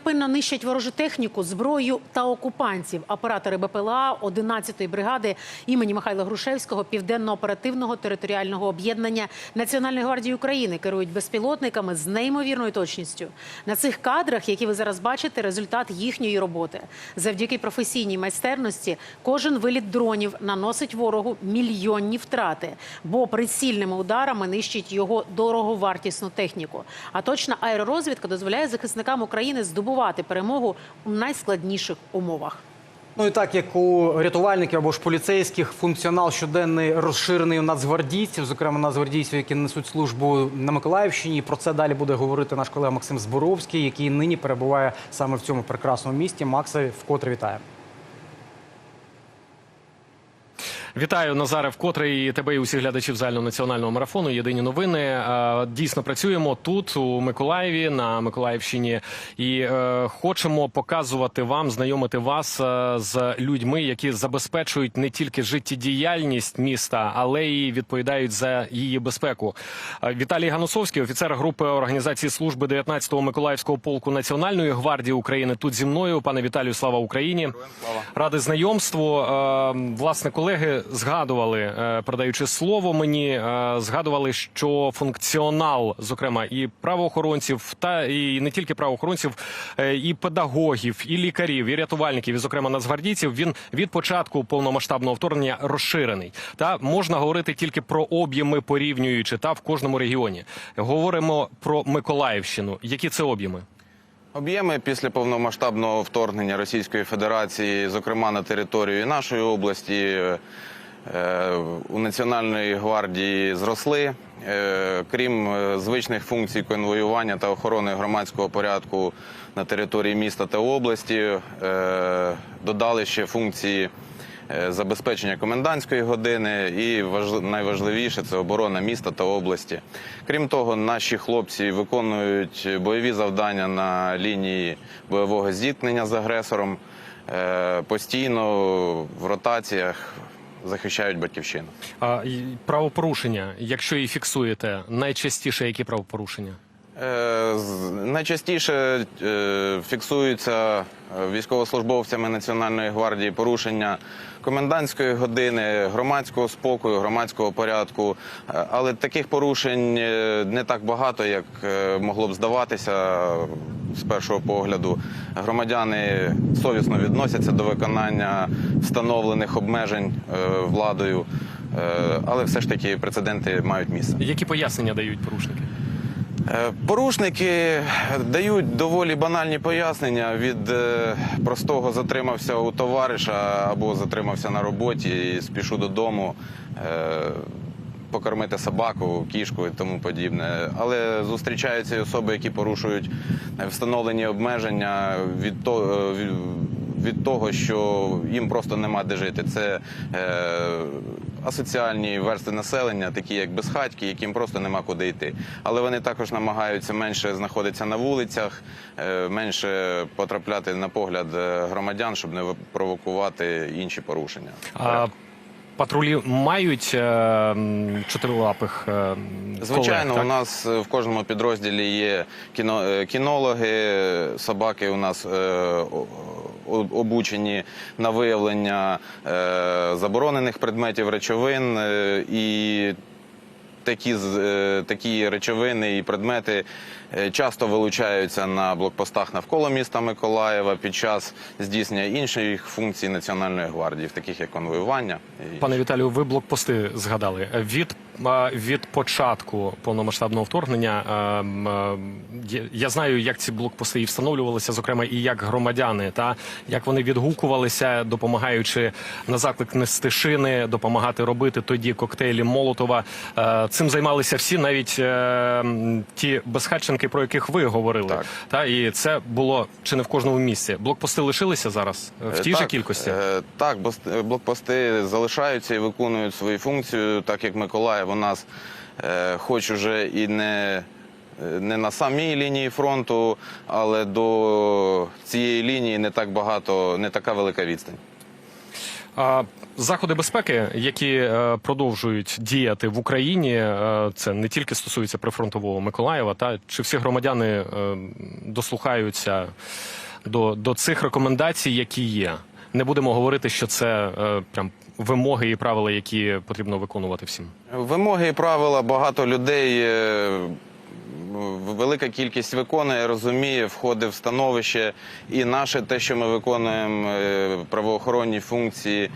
невпинно нищать ворожу техніку, зброю та окупантів. Оператори БПЛА 11-ї бригади імені Михайла Грушевського південно-оперативного територіального об'єднання Національної гвардії України керують безпілотниками з неймовірною точністю. На цих кадрах, які ви зараз бачите, результат їхньої роботи. Завдяки професійній майстерності кожен виліт дронів наносить ворогу мільйонні втрати, бо прицільними ударами нищить його дороговартісну техніку. А точна аеророзвідка дозволяє захисникам України здобувати перемогу у найскладніших умовах. Ну і так як у рятувальників або ж поліцейських функціонал щоденний розширений у нацгвардійців, зокрема нацгвардійців, які несуть службу на Миколаївщині. І Про це далі буде говорити наш колега Максим Зборовський, який нині перебуває саме в цьому прекрасному місті. Макса, вкотре вітаємо. Вітаю Назаре, вкотре і тебе і усіх глядачів загального національного марафону. Єдині новини. Е, Дійсно працюємо тут, у Миколаєві, на Миколаївщині, і е, хочемо показувати вам, знайомити вас е, з людьми, які забезпечують не тільки життєдіяльність міста, але й відповідають за її безпеку. Віталій Ганусовський, офіцер групи організації служби 19-го Миколаївського полку Національної гвардії України. Тут зі мною, пане Віталію, слава Україні. Радий знайомству. Власне, колеги згадували, е, передаючи слово мені, е, згадували, що функціонал, зокрема, і правоохоронців, та і не тільки правоохоронців, е, і педагогів, і лікарів, і рятувальників, і зокрема нацгвардійців, він від початку повномасштабного вторгнення розширений. Та можна говорити тільки про об'єми порівнюючи та в кожному регіоні. Говоримо про Миколаївщину. Які це об'єми? Об'єми після повномасштабного вторгнення Російської Федерації, зокрема на територію нашої області, у Національної гвардії зросли. Е, Крім е, звичних функцій конвоювання та охорони громадського порядку на території міста та області, е, додали ще функції е, забезпечення комендантської години і важли- найважливіше це оборона міста та області. Крім того, наші хлопці виконують бойові завдання на лінії бойового зіткнення з агресором, е, постійно в ротаціях захищають батьківщину. А правопорушення, якщо її фіксуєте, найчастіше які правопорушення? Е, Найчастіше е, фіксуються е, військовослужбовцями Національної гвардії порушення комендантської години, громадського спокою, громадського порядку. Але таких порушень не так багато, як могло б здаватися з першого погляду. Громадяни совісно відносяться до виконання встановлених обмежень владою, але все ж таки прецеденти мають місце. Які пояснення дають порушники? Е, Порушники дають доволі банальні пояснення від е, простого затримався у товариша або затримався на роботі і спішу додому. е, Покормити собаку, кішку і тому подібне. Але зустрічаються і особи, які порушують встановлені обмеження від того, від, того, що їм просто нема де жити. Це асоціальні верстви населення, такі як безхатьки, яким просто нема куди йти. Але вони також намагаються менше знаходитися на вулицях, е, менше потрапляти на погляд е, громадян, щоб не провокувати інші порушення. А, патрулі мають е, чотирилапих е, Звичайно, колег, у нас е, в кожному підрозділі є кіно, кінологи, собаки у нас е, обучені на виявлення е, заборонених предметів речовин е, і. Такі, е, такі речовини і предмети часто вилучаються на блокпостах навколо міста Миколаєва під час здійснення інших функцій Національної гвардії, таких як конвоювання. Пане Віталію, ви блокпости згадали. Від, від початку повномасштабного вторгнення я знаю, як ці блокпости і встановлювалися, зокрема, і як громадяни, та як вони відгукувалися, допомагаючи на заклик нести шини, допомагати робити тоді коктейлі Молотова. Цим займалися всі, навіть е, ті безхатченки, про яких ви говорили. Так. Та і це було чи не в кожному місці. Блокпости лишилися зараз е, в тій Е, же кількості. е, Так, блокпости залишаються і виконують свою функцію, так як Миколаїв у нас, е, хоч уже і не. е, Не на самій лінії фронту, але до цієї лінії не так багато, не така велика відстань. Заходи безпеки, які е, продовжують діяти в Україні, це не тільки стосується прифронтового Миколаєва, та чи всі громадяни дослухаються до, до цих рекомендацій, які є. Не будемо говорити, що це прям вимоги і правила, які потрібно виконувати всім. Вимоги і правила багато людей. е, Велика кількість виконує, розуміє, входить в становище. І наше те, що ми виконуємо е, правоохоронні функції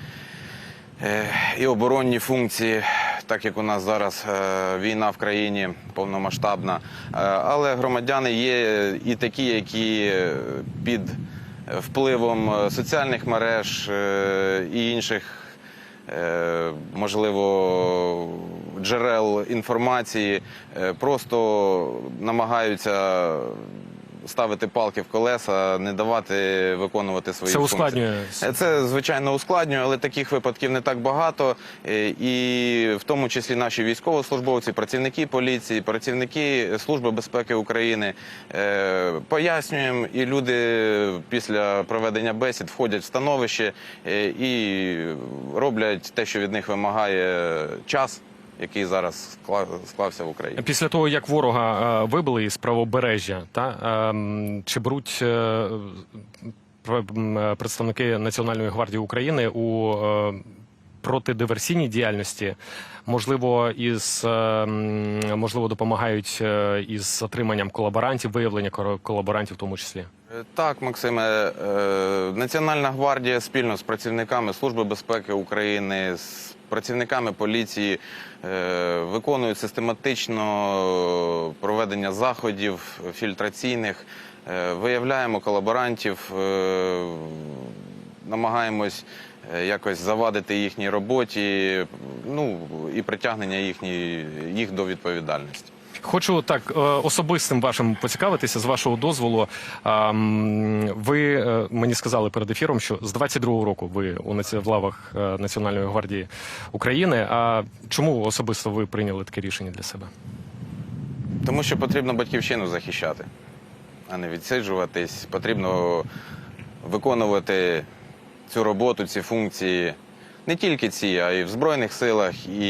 е, і оборонні функції, так як у нас зараз війна в країні повномасштабна. Але громадяни є і такі, які під впливом соціальних мереж і інших можливо, джерел інформації, е, просто намагаються ставити палки в колеса, не давати виконувати свої Це функції. ускладнює Це звичайно ускладнює, але таких випадків не так багато. Е, І в тому числі наші військовослужбовці, працівники поліції, працівники Служби безпеки України е, пояснюємо, і люди після проведення бесід входять в становище е, і роблять те, що від них вимагає час, який зараз склався в Україні. Після того, як ворога е, вибили із правобережжя, та ем, чи беруть е, е, представники Національної гвардії України у протидиверсійній діяльності, можливо, із е, можливо, допомагають із затриманням колаборантів, виявлення колаборантів, в тому числі. Так, Максиме, Національна гвардія спільно з працівниками Служби безпеки України, з працівниками поліції е, виконують систематично проведення заходів фільтраційних, е, виявляємо колаборантів, е, намагаємось е, якось завадити їхній роботі, ну і притягнення їхні, їх до відповідальності. Хочу так е, особистим вашим поцікавитися з вашого дозволу. Ви е, мені сказали перед ефіром, що з 22-го року ви в лавах е, Національної гвардії України. А чому особисто ви прийняли таке рішення для себе? Тому що потрібно батьківщину захищати, а не відсиджуватись. Потрібно виконувати цю роботу, ці функції. Не тільки ці, а й в Збройних силах, і,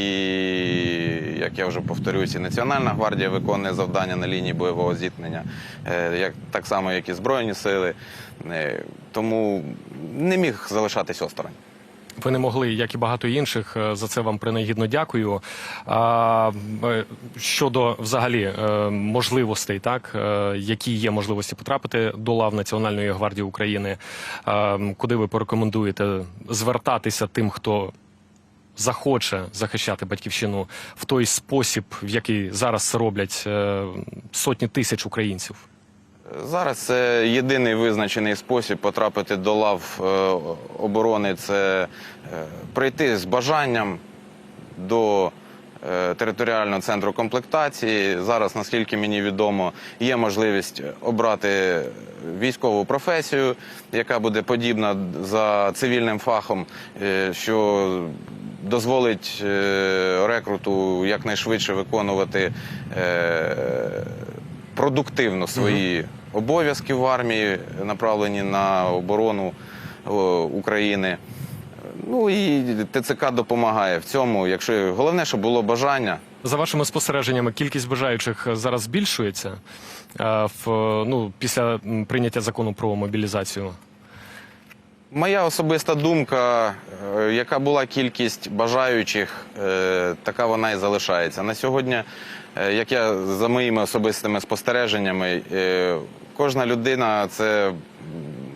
як я вже повторюсь, і Національна гвардія виконує завдання на лінії бойового зіткнення, е, так само, як і Збройні сили. Е, Тому не міг залишатись осторонь. Ви не могли, як і багато інших. е, За це вам принагідно дякую. А, е, щодо взагалі е, можливостей, так які є можливості потрапити до лав Національної гвардії України, куди ви порекомендуєте звертатися тим, хто захоче захищати батьківщину в той спосіб, в який зараз роблять сотні тисяч українців. Зараз це єдиний визначений спосіб потрапити до лав е, оборони це е, прийти з бажанням до е, територіального центру комплектації. Зараз, наскільки мені відомо, є можливість обрати військову професію, яка буде подібна за цивільним фахом, що дозволить рекруту якнайшвидше виконувати. Е, продуктивно свої обов'язки в армії, направлені на оборону о, України. Ну і ТЦК допомагає в цьому. Якщо головне, щоб було бажання. За вашими спостереженнями, кількість бажаючих зараз збільшується е, в ну після прийняття закону про мобілізацію. Моя особиста думка, е, яка була кількість бажаючих, е, така вона і залишається. На сьогодні, е, як я за моїми особистими спостереженнями, е, кожна людина це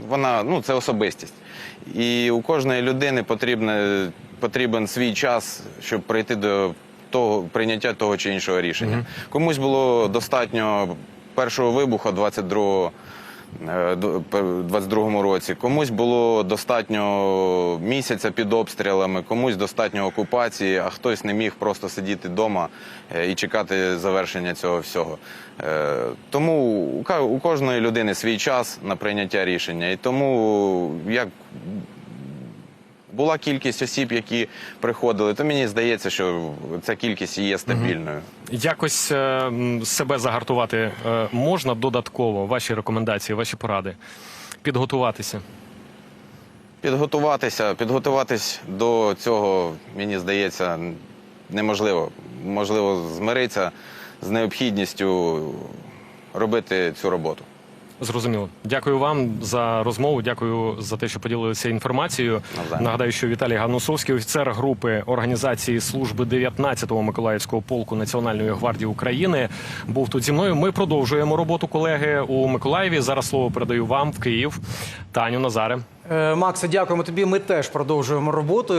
вона ну це особистість. І у кожної людини потрібне, потрібен свій час, щоб прийти до того прийняття того чи іншого рішення. Комусь було достатньо першого вибуху 22 е, до- пе- 22-му році. Комусь було достатньо місяця під обстрілами, комусь достатньо окупації, а хтось не міг просто сидіти вдома і чекати завершення цього всього. Е, Тому у кожної людини свій час на прийняття рішення. І тому як була кількість осіб, які приходили, то мені здається, що ця кількість є стабільною. Якось е, себе загартувати е, можна додатково. Ваші рекомендації, ваші поради, підготуватися. Підготуватися, підготуватись до цього, мені здається, неможливо. Можливо, змиритися з необхідністю робити цю роботу. Зрозуміло. Дякую вам за розмову. Дякую за те, що поділилися інформацією. Нагадаю, що Віталій Ганусовський, офіцер групи організації служби 19-го Миколаївського полку Національної гвардії України, був тут зі мною. Ми продовжуємо роботу колеги у Миколаєві. Зараз слово передаю вам в Київ. Таню Назаре. Е, Максе, дякуємо тобі. Ми теж продовжуємо роботу.